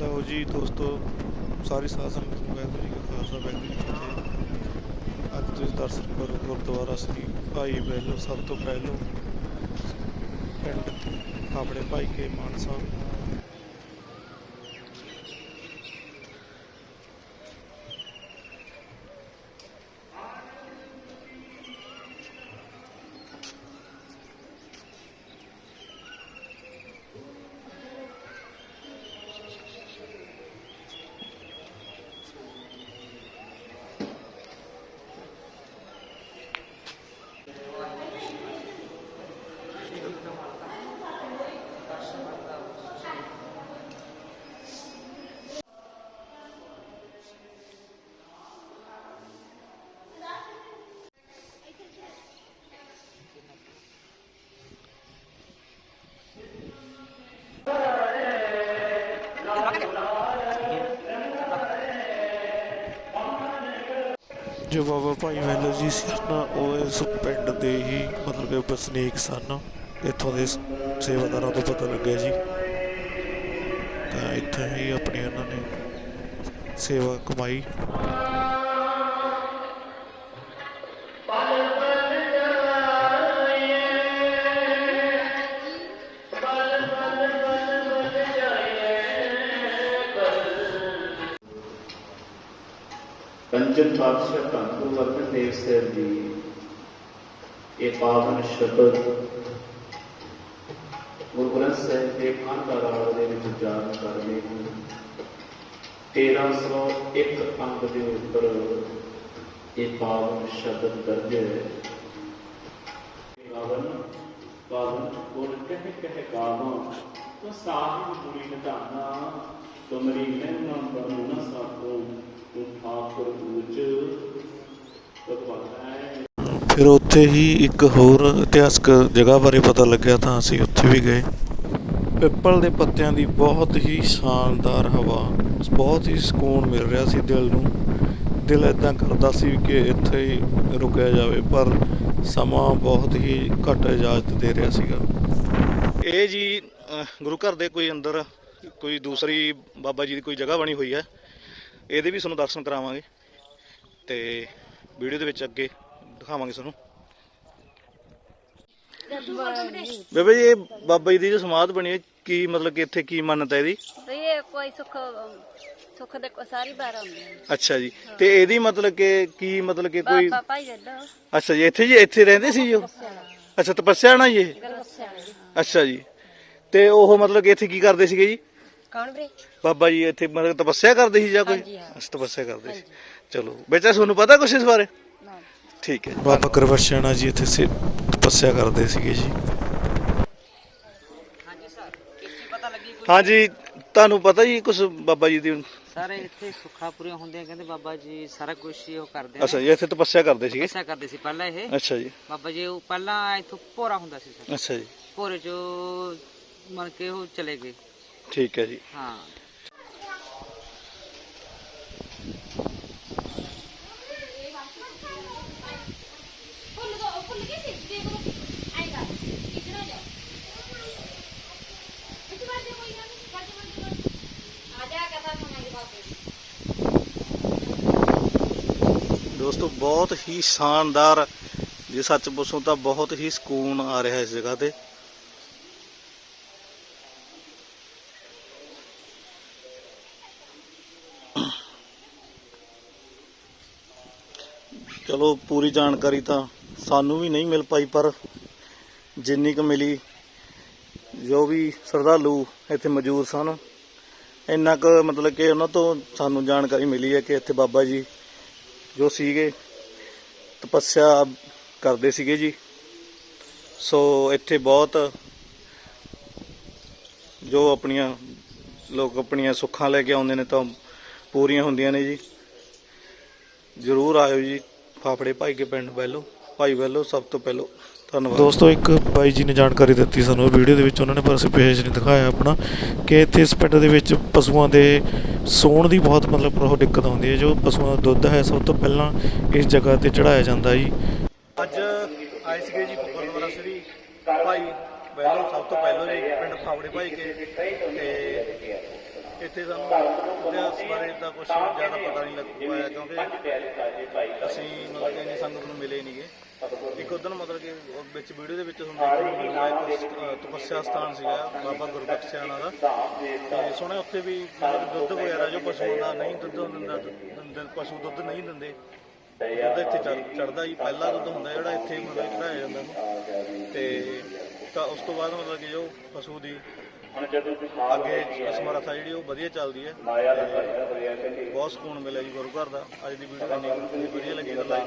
ਲਓ ਜੀ ਦੋਸਤੋ, ਸਾਰੀ ਸਾਧ ਸੰਗਤ ਨੂੰ ਵਾਹਿਗੁਰੂ ਜੀ ਕਾ ਖਾਲਸਾ, ਵਾਹਿਗੁਰੂ ਜੀ ਕੀ ਫਤਿਹ। ਅੱਜ ਤੁਸੀਂ ਦਰਸ਼ਨ ਕਰੋ ਗੁਰਦੁਆਰਾ ਸ੍ਰੀ ਭਾਈ ਬਹਿਲੋ ਸਭ ਤੋਂ ਪਹਿਲੋਂ ਪਿੰਡ ਆਪਣੇ ਭਾਈ ਕੇ ਮਾਨ ਸਾਹਿਬ। ਜੋ ਬਾਬਾ ਭਾਈ ਮਹਿਲੋ ਜੀ ਸਨ ਉਹ ਇਸ ਪਿੰਡ ਦੇ ਹੀ ਮਤਲਬ ਕਿ ਵਸਨੀਕ ਸਨ। ਇੱਥੋਂ ਦੇ ਸੇਵਾਦਾਰਾਂ ਤੋਂ ਪਤਾ ਲੱਗਿਆ ਜੀ। ਤਾਂ ਇੱਥੇ ਹੀ ਆਪਣੀ ਉਹਨਾਂ ਨੇ ਸੇਵਾ ਕਮਾਈ। ਪੰਚਮ ਪਾਤਸ਼ਾਹ ਧੰਨ ਗੁਰੂ ਅਰਜਨ ਦੇਵ ਸਾਹਿਬ ਜੀ ਇਹ ਪਾਵਨ ਸ਼ਬਦ ਗੁਰੂ ਗ੍ਰੰਥ ਸਾਹਿਬ ਦੇ ਖਾਨਦਾਰ ਦੇ ਵਿੱਚ ਉਚਾਰਨ ਕਰਦੇ ਹਨ। 1301 ਅੰਗ ਦੇ ਉੱਪਰ ਇਹ ਪਾਵਨ ਸ਼ਬਦ ਦਰਜ ਹੈ। ਪਾਵਨ ਪਾਵਨ ਗੁਰ ਕਹਿ ਕਹਿ ਗਾਵਾਂ, ਤੋ ਸਾਹਿਬ ਗੁਰੀ ਨਿਧਾਨਾ ਤੁਮਰੀ ਮਹਿਮਾ ਬਨੂ ਨ ਸਾਕੋ ਠਾਕੁਰ ਉੱਚ ਹੈ ਫਿਰ ਉੱਥੇ ਹੀ ਇੱਕ ਹੋਰ ਇਤਿਹਾਸਕ ਜਗ੍ਹਾ ਬਾਰੇ ਪਤਾ ਲੱਗਿਆ ਤਾਂ ਅਸੀਂ ਉੱਥੇ ਵੀ ਗਏ। ਪਿੱਪਲ ਦੇ ਪੱਤਿਆਂ ਦੀ ਬਹੁਤ ਹੀ ਸ਼ਾਨਦਾਰ ਹਵਾ, ਬਹੁਤ ਹੀ ਸਕੂਨ ਮਿਲ ਰਿਹਾ ਸੀ ਦਿਲ ਨੂੰ। ਦਿਲ ਇਦਾਂ ਕਰਦਾ ਸੀ ਕਿ ਇੱਥੇ ਹੀ ਰੁਕਿਆ ਜਾਵੇ, ਪਰ ਸਮਾਂ ਬਹੁਤ ਹੀ ਘੱਟ ਇਜਾਜ਼ਤ ਦੇ ਰਿਹਾ ਸੀਗਾ। ਇਹ ਜੀ ਗੁਰੂ ਘਰ ਦੇ ਕੋਈ ਅੰਦਰ ਕੋਈ ਦੂਸਰੀ ਬਾਬਾ ਜੀ ਦੀ ਕੋਈ ਜਗ੍ਹਾ ਬਣੀ ਹੋਈ ਹੈ। ਇਹਦੇ ਵੀ ਤੁਹਾਨੂੰ ਦਰਸ਼ਨ ਕਰਾਵਾਂਗੇ ਤੇ ਵੀਡੀਓ ਦੇ ਵਿੱਚ ਅੱਗੇ ਦਿਖਾਵਾਂਗੇ ਤੁਹਾਨੂੰ। ਬੇਬੇ ਜੀ ਇਹ ਬਾਬਾ ਜੀ ਦੀ ਜੋ ਸਮਾਧ ਬਣੀ ਹੈ ਕੀ ਮਤਲਬ ਕਿ ਇੱਥੇ ਕੀ ਮੰਨਤ ਹੈ ਇਹਦੀ? ਵੀ ਇਹ ਕੋਈ ਸੁੱਖ ਸੁੱਖ ਦੇ ਕੋ- ਸਾਰੀ ਬਾਰ ਆਉਂਦੀ ਹੈ। ਅੱਛਾ ਜੀ ਤੇ ਇਹਦੀ ਮਤਲਬ ਕਿ ਕੀ ਮਤਲਬ ਕਿ ਕੋਈ ਬਾਬਾ ਭਾਈ ਜੱਦਾ ਅੱਛਾ ਜੀ ਇੱਥੇ ਜੀ ਇੱਥੇ ਰਹਿੰਦੇ ਸੀ ਜੀ ਉਹ? ਅੱਛਾ ਤਪੱਸਿਆ ਨਾਲ ਜੀ ਇਹ? ਅੱਛਾ ਜੀ ਤੇ ਉਹ ਮਤਲਬ ਕਿ ਇੱਥੇ ਕੀ ਕਰਦੇ ਸੀਗੇ ਜੀ? ਕੌਣ ਵੀਰੇ? ਬਾਬਾ ਜੀ ਇੱਥੇ ਮਤਲਬ ਤਪੱਸਿਆ ਕਰਦੇ ਸੀ ਜਾਂ ਕੋਈ? ਹਾਂਜੀ, ਹਾਂ। ਅੱਛਾ ਤਪੱਸਿਆ ਕਰਦੇ ਸੀ। ਚਲੋ ਬੇਟਾ ਤੁਹਾਨੂੰ ਪਤਾ ਕੁਛ ਇਸ ਬਾਰੇ? ਨਾ। ਠੀਕ ਹੈ ਬਾਬਾ ਕਰਵਸ਼ਣਾ ਜੀ ਇੱਥੇ ਸੇ ਤਪੱਸਿਆ ਕਰਦੇ ਸੀਗੇ ਜੀ। ਹਾਂਜੀ ਤੁਹਾਨੂੰ ਪਤਾ ਜੀ ਕੁਛ ਬਾਬਾ ਜੀ ਦੀ? ਸਾਰੇ ਇੱਥੇ ਸੁੱਖਾ ਪੂਰੀਆਂ ਹੁੰਦੀਆਂ ਕਹਿੰਦੇ ਬਾਬਾ ਜੀ ਸਾਰਾ ਕੁਝ ਹੀ ਉਹ ਕਰਦੇ ਅੱਛਾ ਜੀ ਇੱਥੇ ਤਪੱਸਿਆ ਕਰਦੇ ਸੀਗੇ? ਐਸਾ ਕਰਦੇ ਸੀ ਪਹਿਲਾਂ ਇਹ। ਅੱਛਾ ਜੀ। ਬਾਬਾ ਜੀ ਉਹ ਪਹਿਲਾਂ ਇੱਥੋਂ ਭੋਰਾ ਹੁੰਦਾ ਸੀ ਸਰ। ਅੱਛਾ ਜੀ। ਭੋਰੇ ਚੋਂ ਮਨ ਕੇ ਉਹ ਚਲੇ ਗਏ। ਠੀਕ ਹੈ ਜੀ ਹਾਂ ਫੁੱਲ ਦੋ ਫੁੱਲ ਕੇ ਸਿਰ ਦੇਖ ਲੋ ਆਏਗਾ ਕਿਧਰ ਜਾ ਇੱਥੇ ਬਾਅਦ ਦੇ ਕੋਈ ਗੱਲ ਨਹੀਂ ਬਾਅਦ ਦੇ ਆ ਜਾ ਕਥਾ ਸੁਣਾਈ ਬਾਬੇ ਦੀ ਦੋਸਤੋ ਬਹੁਤ ਹੀ ਸ਼ਾਨਦਾਰ ਜੇ ਸੱਚ ਪੁੱਛੋ ਤਾਂ ਬਹੁਤ ਹੀ ਸਕੂਨ ਆ ਰਿਹਾ ਇਸ ਜਗ੍ਹਾ ਤੇ ਚਲੋ ਪੂਰੀ ਜਾਣਕਾਰੀ ਤਾਂ ਸਾਨੂੰ ਵੀ ਨਹੀਂ ਮਿਲ ਪਾਈ, ਪਰ ਜਿੰਨੀ ਕੁ ਮਿਲੀ, ਜੋ ਵੀ ਸ਼ਰਧਾਲੂ ਇੱਥੇ ਮੌਜੂਦ ਸਨ, ਇੰਨਾ ਕੁ ਮਤਲਬ ਕਿ ਉਹਨਾਂ ਤੋਂ ਸਾਨੂੰ ਜਾਣਕਾਰੀ ਮਿਲੀ ਹੈ ਕਿ ਇੱਥੇ ਬਾਬਾ ਜੀ ਜੋ ਸੀਗੇ, ਤਪੱਸਿਆ ਕਰਦੇ ਸੀਗੇ ਜੀ। ਸੋ ਇੱਥੇ ਬਹੁਤ ਜੋ ਆਪਣੀਆਂ, ਲੋਕ ਆਪਣੀਆਂ ਸੁੱਖਾਂ ਲੈ ਕੇ ਆਉਂਦੇ ਨੇ ਤਾਂ ਪੂਰੀਆਂ ਹੁੰਦੀਆਂ ਨੇ ਜੀ। ਜ਼ਰੂਰ ਆਇਓ ਜੀ। ਫਾਫੜੇ ਭਾਈ ਕੇ ਪਿੰਡ ਬੈਲੋ ਭਾਈ ਬੈਲੋ ਸਭ ਤੋਂ ਪਹਿਲਾਂ ਧੰਨਵਾਦ। ਦੋਸਤੋ ਇੱਕ ਬਾਈ ਜੀ ਨੇ ਜਾਣਕਾਰੀ ਦਿੱਤੀ ਸਾਨੂੰ ਵੀਡੀਓ ਦੇ ਵਿੱਚ ਉਹਨਾਂ ਨੇ ਪਰ ਅਸੀਂ ਪੇਜ ਨਹੀਂ ਦਿਖਾਇਆ ਆਪਣਾ ਕਿ ਇੱਥੇ ਇਸ ਪਿੰਡ ਦੇ ਵਿੱਚ ਪਸ਼ੂਆਂ ਦੇ ਸੌਣ ਦੀ ਬਹੁਤ ਮਤਲਬ ਬਹੁਤ ਦਿੱਕਤ ਆਉਂਦੀ ਹੈ ਜੋ ਪਸ਼ੂਆਂ ਦਾ ਦੁੱਧ ਹੈ ਸਭ ਤੋਂ ਪਹਿਲਾਂ ਇਸ ਜਗ੍ਹਾ ਤੇ ਚੜਾਇਆ ਜਾਂਦਾ ਜੀ। ਅੱਜ ਆਏ ਸੀਗੇ ਜੀ ਗੁਰਦੁਆਰਾ ਸ੍ਰੀ ਭਾਈ ਬੈਲੋ ਸਭ ਤੋਂ ਪਹਿਲਾਂ ਜੀ ਪਿੰਡ ਫਾਵੜੇ ਭਾਈ ਕੇ। ਤੇ ਇੱਥੇ ਸਾਨੂੰ ਇਤਿਹਾਸ ਬਾਰੇ ਤਾਂ ਕੁਝ ਜ਼ਿਆਦਾ ਪਤਾ ਨਹੀਂ ਲੱਗ ਪਾਇਆ ਕਿਉਂਕਿ ਅਸੀਂ ਮਤਲਬ ਕਿ ਇੰਨੀ ਸੰਗਤ ਨੂੰ ਮਿਲੇ ਨਹੀਂਗੇ ਇੱਕ ਉਦੋਂ ਮਤਲਬ ਕਿ ਉਹ ਵਿੱਚ ਵੀਡੀਓ ਦੇ ਵਿੱਚ ਤੁਹਾਨੂੰ ਦੇਖਣ ਨੂੰ ਇੱਕ ਤਪੱਸਿਆ ਸਥਾਨ ਸੀਗਾ ਬਾਬਾ ਗੁਰਬਖਸ਼ ਸਿਆਣਾ ਦਾ। ਤੇ ਸੁਣਿਆ ਉੱਥੇ ਵੀ ਮਤਲਬ ਦੁੱਧ ਵਗੈਰਾ ਜੋ ਪਸ਼ੂਆਂ ਦਾ ਨਹੀਂ ਦੁੱਧ ਦਿੰਦਾ ਦਿੰਦੇ ਪਸ਼ੂ ਦੁੱਧ ਨਹੀਂ ਦਿੰਦੇ। ਦੁੱਧ ਇੱਥੇ ਚੜਦਾ ਹੀ ਪਹਿਲਾ ਦੁੱਧ ਹੁੰਦਾ ਜਿਹੜਾ ਇੱਥੇ ਮਤਲਬ ਚੜਾਇਆ ਜਾਂਦਾ ਉਹਨੂੰ ਤੇ ਤਾਂ ਉਸ ਤੋਂ ਬਾਅਦ ਮਤਲਬ ਕਿ ਜੋ ਪਸ਼ੂ ਦੀ ਅੱਗੇ ਸਮਰੱਥਾ ਜਿਹੜੀ ਉਹ ਵਧੀਆ ਚੱਲਦੀ ਹੈ ਬਹੁਤ ਸਕੂਨ ਮਿਲਿਆ ਜੀ ਗੁਰੂ ਘਰ ਦਾ। ਅੱਜ ਦੀ ਵੀਡੀਓ ਇੰਨੀ ਵਧੀਆ ਲੱਗੀ ਤਾਂ ਲਾਈਕ